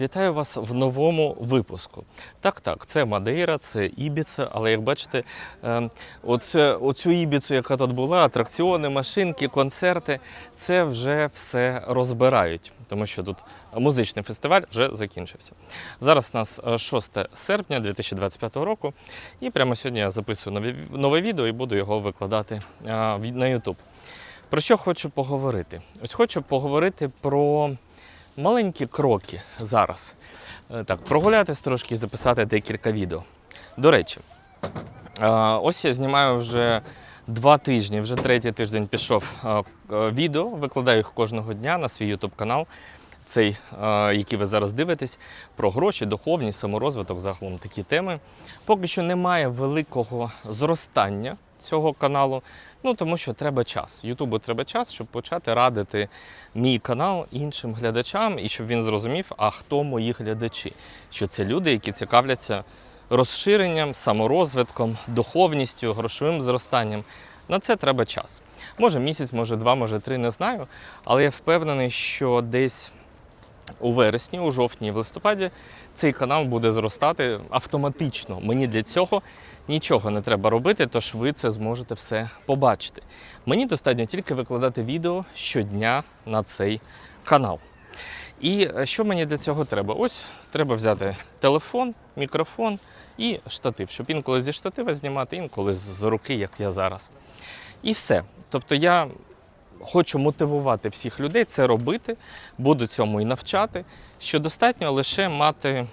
Вітаю вас в новому випуску. Так, так, це Мадейра, це Ібіца, але як бачите, е, оце, оцю Ібіцу, яка тут була, атракціони, машинки, концерти, це вже все розбирають, тому що тут музичний фестиваль вже закінчився. Зараз у нас е, 6 серпня 2025 року, і прямо сьогодні я записую нові, нове відео і буду його викладати е, на YouTube. Про що хочу поговорити? Ось хочу поговорити про маленькі кроки зараз. Е, Так, прогулятись трошки і записати декілька відео. До речі, е, ось я знімаю вже два тижні, вже третій тиждень пішов е, відео, викладаю їх кожного дня на свій YouTube канал. Цей, який ви зараз дивитесь, про гроші, духовність, саморозвиток, загалом такі теми. Поки що немає великого зростання цього каналу, ну тому що треба час. Ютубу треба час, щоб почати радити мій канал іншим глядачам і щоб він зрозумів, а хто мої глядачі. Що це люди, які цікавляться розширенням, саморозвитком, духовністю, грошовим зростанням. На це треба час. Може місяць, може два, може три, не знаю. Але я впевнений, що десь у вересні, у жовтні, в листопаді цей канал буде зростати автоматично. Мені для цього нічого не треба робити, тож ви це зможете все побачити. Мені достатньо тільки викладати відео щодня на цей канал. І е, що мені для цього треба? Ось треба взяти телефон, мікрофон і штатив, щоб інколи зі штатива знімати, інколи з з руки, як я зараз. І все. Тобто я хочу мотивувати всіх людей це робити, буду цьому і навчати, що достатньо лише мати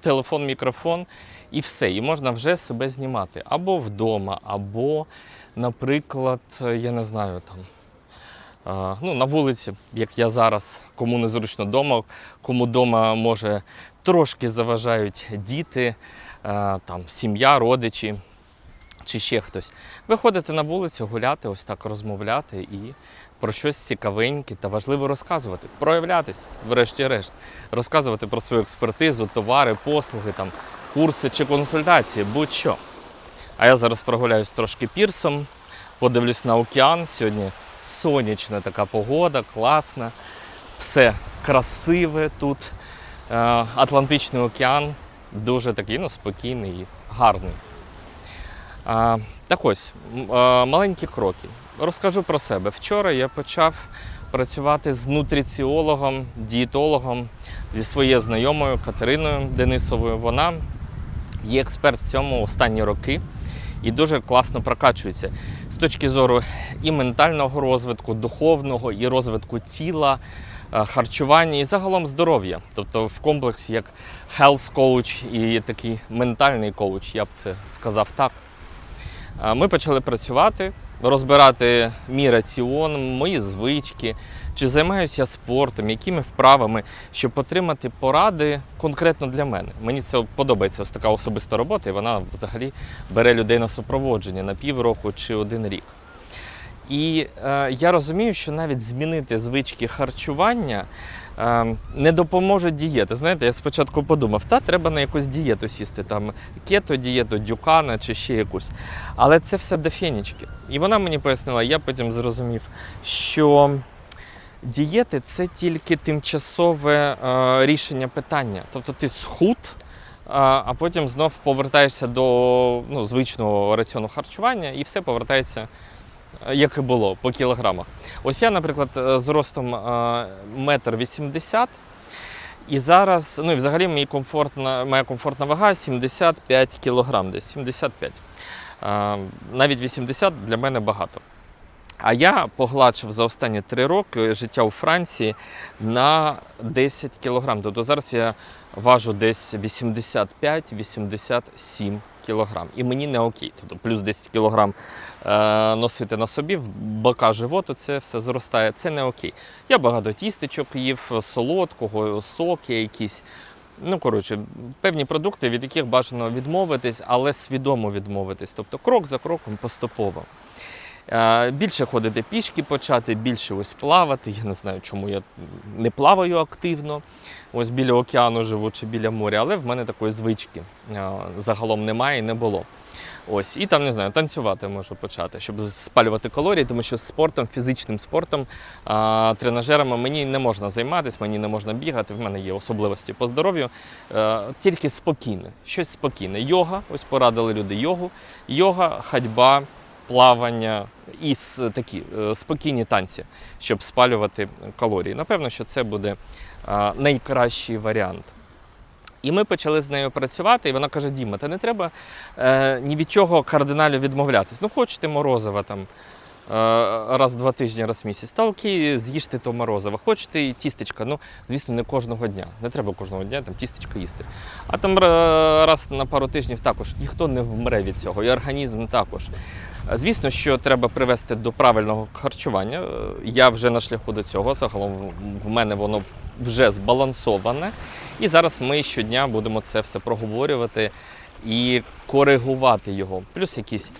телефон, мікрофон і все. І можна вже себе знімати або вдома, або, наприклад, я не знаю там. Ну, на вулиці, як я зараз, кому незручно вдома, кому вдома може трошки заважають діти, там, сім'я, родичі чи ще хтось. Виходити на вулицю, гуляти, ось так розмовляти і про щось цікавеньке та важливо розказувати, проявлятись, врешті-решт, розказувати про свою експертизу, товари, послуги, там, курси чи консультації, будь-що. А я зараз прогуляюсь трошки пірсом, подивлюсь на океан. Сьогодні сонячна така погода, класна, все красиве тут. Е, Атлантичний океан дуже такий ну, спокійний і гарний. Так ось, маленькі кроки. Розкажу про себе. Вчора я почав працювати з нутриціологом, дієтологом зі своєю знайомою Катериною Денисовою. Вона є експерт в цьому останні роки і дуже класно прокачується з точки зору і ментального розвитку, духовного, і розвитку тіла, е, харчування і загалом здоров'я. Тобто в комплексі як health coach і такий ментальний коуч, я б це сказав так. Ми почали працювати, розбирати мій раціон, мої звички, чи займаюся я спортом, якими вправами, щоб отримати поради конкретно для мене. Мені це подобається ось така особиста робота, і вона взагалі бере людей на супроводження на півроку чи один рік. І е, я розумію, що навіть змінити звички харчування е, не допоможе дієти. Знаєте, я спочатку подумав, та треба на якусь дієту сісти, там кето-дієту, дюкана чи ще якусь. Але це все до. І вона мені пояснила, я потім зрозумів, що дієти це тільки тимчасове е, рішення питання. Тобто ти схуд, а, а потім знов повертаєшся до ну, звичного раціону харчування і все повертається. Е, Як і було по кілограмах. Ось я, наприклад, е, з ростом е, метр вісімдесят, і зараз, ну і взагалі мій комфортна, моя комфортна вага 75 кілограм, десь 75. Е, Навіть 80 для мене багато. А я погладшив за останні три роки життя у Франції на 10 кілограм. Тобто зараз я важу десь 85-87 кілограм. І мені не окей. Тобто плюс 10 кілограм е, носити на собі, в бока животу це все зростає. Це не окей. Я багато тістечок їв, солодкого, соки якісь. Ну, коротше, певні продукти, від яких бажано відмовитись, але свідомо відмовитись. Тобто крок за кроком поступово. Більше ходити пішки почати, більше ось плавати. Я не знаю, чому я не плаваю активно. Ось біля океану живу чи біля моря, але в мене такої звички загалом немає і не було. Ось, і там не знаю, танцювати можу почати, щоб спалювати калорії, тому що спортом, фізичним спортом, тренажерами мені не можна займатися, мені не можна бігати. В мене є особливості по здоров'ю. Е, тільки спокійне, щось спокійне. Йога, ось порадили люди йогу, йога, ходьба, плавання і такі е, спокійні танці, щоб спалювати калорії. Напевно, що це буде е, найкращий варіант. І ми почали з нею працювати, і вона каже: Діма, та не треба е, ні від чого кардинально відмовлятись. Ну, хочете морозива там е, раз в два тижні, раз в місяць. Та окей, з'їжте то морозиво. Хочете і тістечка. Ну, звісно, не кожного дня. Не треба кожного дня там тістечко їсти. А там е, раз на пару тижнів також ніхто не вмре від цього, і організм також. Е, Звісно, що треба привести до правильного харчування. Е, Я вже на шляху до цього. Загалом в мене воно вже збалансоване. І зараз ми щодня будемо це все проговорювати і коригувати його. Плюс якісь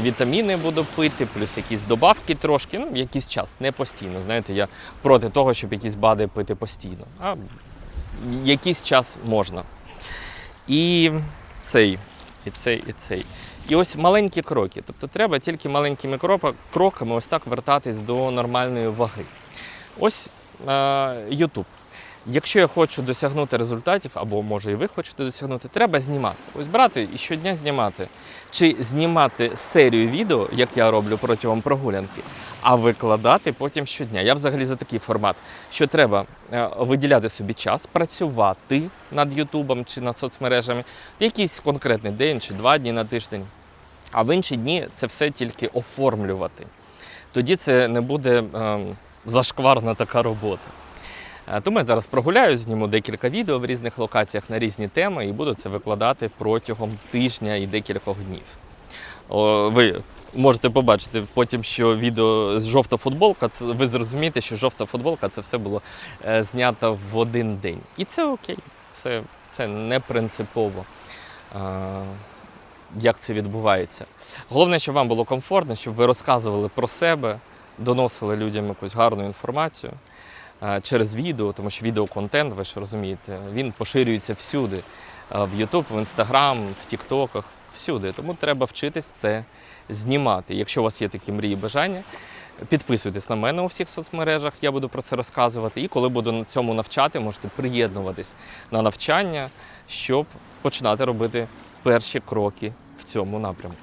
вітаміни буду пити, плюс якісь добавки трошки, ну, якийсь час, не постійно. Знаєте, я проти того, щоб якісь бади пити постійно. А якийсь час можна. І цей, і цей, і цей. І ось маленькі кроки. Тобто треба тільки маленькими кроками ось так вертатись до нормальної ваги. Ось YouTube. Якщо я хочу досягнути результатів, або може і ви хочете досягнути, треба знімати. Ось брати і щодня знімати. Чи знімати серію відео, як я роблю протягом прогулянки, а викладати потім щодня. Я взагалі за такий формат, що треба е, виділяти собі час, працювати над Ютубом чи над соцмережами якийсь конкретний день чи два дні на тиждень. А в інші дні це все тільки оформлювати. Тоді це не буде ем, зашкварна така робота. Е, Тому я зараз прогуляю, зніму декілька відео в різних локаціях на різні теми і буду це викладати протягом тижня і декількох днів. О, ви можете побачити потім, що відео з жовта футболка, це ви зрозумієте, що жовта футболка це все було е, знято в один день. І це окей, це, це не принципово. Е, як це відбувається. Головне, щоб вам було комфортно, щоб ви розказували про себе, доносили людям якусь гарну інформацію через відео, тому що відеоконтент, ви ж розумієте, він поширюється всюди. Е, В YouTube, в Instagram, в TikTok, всюди. Тому треба вчитись це знімати. Якщо у вас є такі мрії бажання, підписуйтесь на мене у всіх соцмережах, я буду про це розказувати. І коли буду на цьому навчати, можете приєднуватись на навчання, щоб починати робити перші кроки в цьому напрямку.